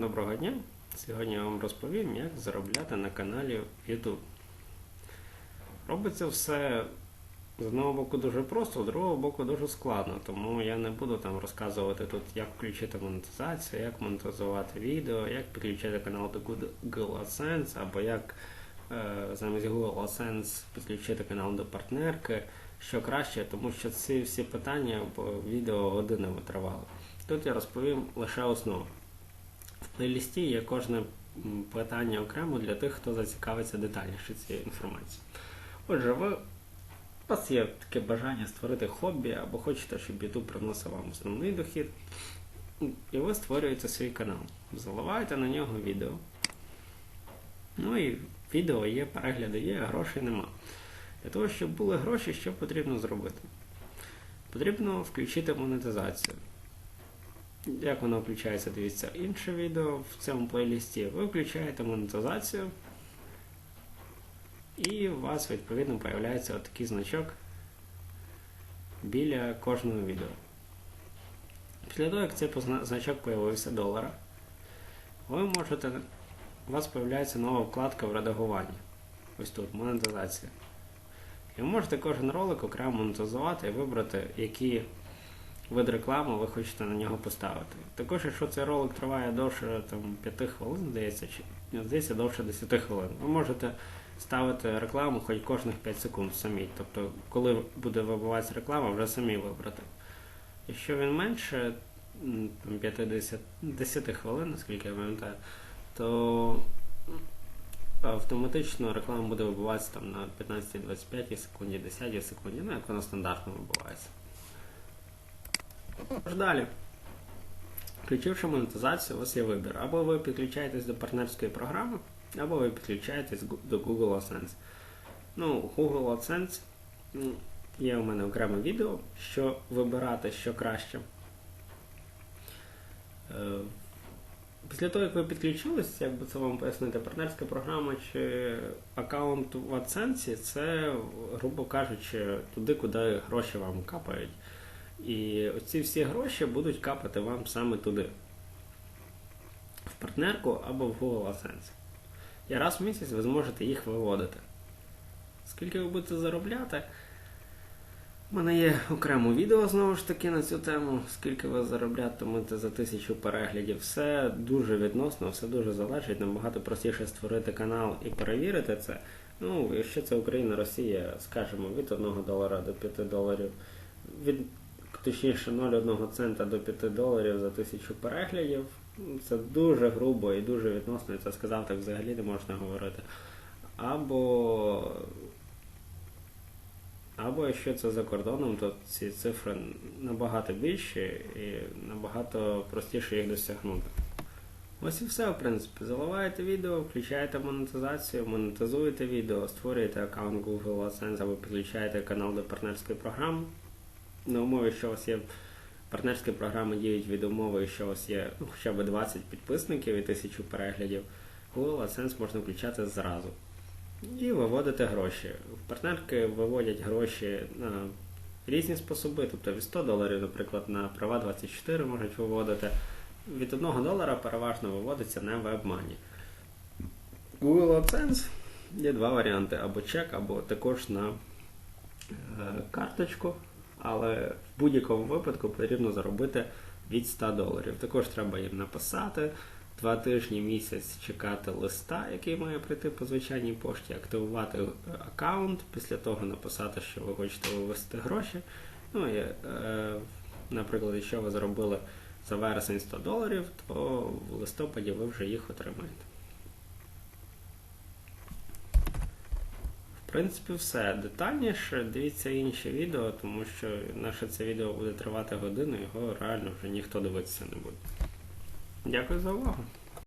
Доброго дня! Сьогодні я вам розповім, як заробляти на каналі YouTube. Робиться все з одного боку дуже просто, з другого боку дуже складно, тому я не буду там розказувати тут, як включити монетизацію, як монетизувати відео, як підключити канал до Google AdSense, або як е, замість Google AdSense підключити канал до партнерки, що краще, тому що ці всі питання по відео години витривали. Тут я розповім лише основу. В плейлісті є кожне питання окремо для тих, хто зацікавиться детальніше цією інформацією. Отже, ви, у вас є таке бажання створити хобі, або хочете, щоб YouTube приносив вам основний дохід, і ви створюєте свій канал. Заливаєте на нього відео. Ну і відео є, перегляди є, а грошей нема. Для того, щоб були гроші, що потрібно зробити? Потрібно включити монетизацію. Як воно включається, дивіться інше відео в цьому плейлісті. Ви включаєте монетизацію, і у вас відповідно появляється отакий значок біля кожного відео. Після того, як цей значок появився долара, ви можете. У вас появляється нова вкладка в редагуванні. Ось тут монетизація. І ви можете кожен ролик окремо монетизувати і вибрати, які вид реклами ви хочете на нього поставити. Також, якщо цей ролик триває довше там, 5 хвилин, здається, чи здається, довше 10 хвилин, ви можете ставити рекламу хоч кожних 5 секунд самі. Тобто, коли буде вибиватися реклама, вже самі вибрати. Якщо він менше там, 50 10 хвилин, наскільки я пам'ятаю, то автоматично реклама буде вибиватися там, на 15-25 секунді, 10 секунді, ну як вона стандартно вибивається. Тож далі. Включивши монетизацію, у вас є вибір. Або ви підключаєтесь до партнерської програми, або ви підключаєтесь до Google AdSense. Ну, Google AdSense є у мене окреме відео, що вибирати, що краще. Е, Після того, як ви підключились, як би це вам пояснити, партнерська програма чи аккаунт в AdSense, це, грубо кажучи, туди, куди гроші вам капають. І оці всі гроші будуть капати вам саме туди. В партнерку або в Google AdSense. І раз в місяць ви зможете їх виводити. Скільки ви будете заробляти? У мене є окремо відео знову ж таки на цю тему. Скільки ви зароблятимете за тисячу переглядів. Все дуже відносно, все дуже залежить. Набагато простіше створити канал і перевірити це. Ну, якщо це Україна, Росія, скажімо, від 1 долара до 5 доларів. Від точніше 0,1 цента до 5 доларів за тисячу переглядів. Це дуже грубо і дуже відносно, і це сказав, так взагалі не можна говорити. Або, або якщо це за кордоном, то ці цифри набагато більші і набагато простіше їх досягнути. Ось і все, в принципі. Заливаєте відео, включаєте монетизацію, монетизуєте відео, створюєте аккаунт Google AdSense або підключаєте канал до партнерської програми на умові, що у вас є партнерські програми діють від умови, що у вас є ну, хоча б 20 підписників і 1000 переглядів, Google AdSense можна включати зразу. І виводити гроші. Партнерки виводять гроші на різні способи, тобто від 100 доларів, наприклад, на права 24 можуть виводити. Від 1 долара переважно виводиться на вебмані. Google AdSense є два варіанти: або чек, або також на е, карточку але в будь-якому випадку потрібно заробити від 100 доларів. Також треба їм написати. Два тижні місяць чекати листа, який має прийти по звичайній пошті, активувати е, аккаунт, після того написати, що ви хочете вивести гроші. Ну і, е, наприклад, якщо ви заробили за вересень 100 доларів, то в листопаді ви вже їх отримаєте. Принципі, все. Детальніше дивіться інші відео, тому що наше це відео буде тривати годину, його реально вже ніхто дивитися не буде. Дякую за увагу.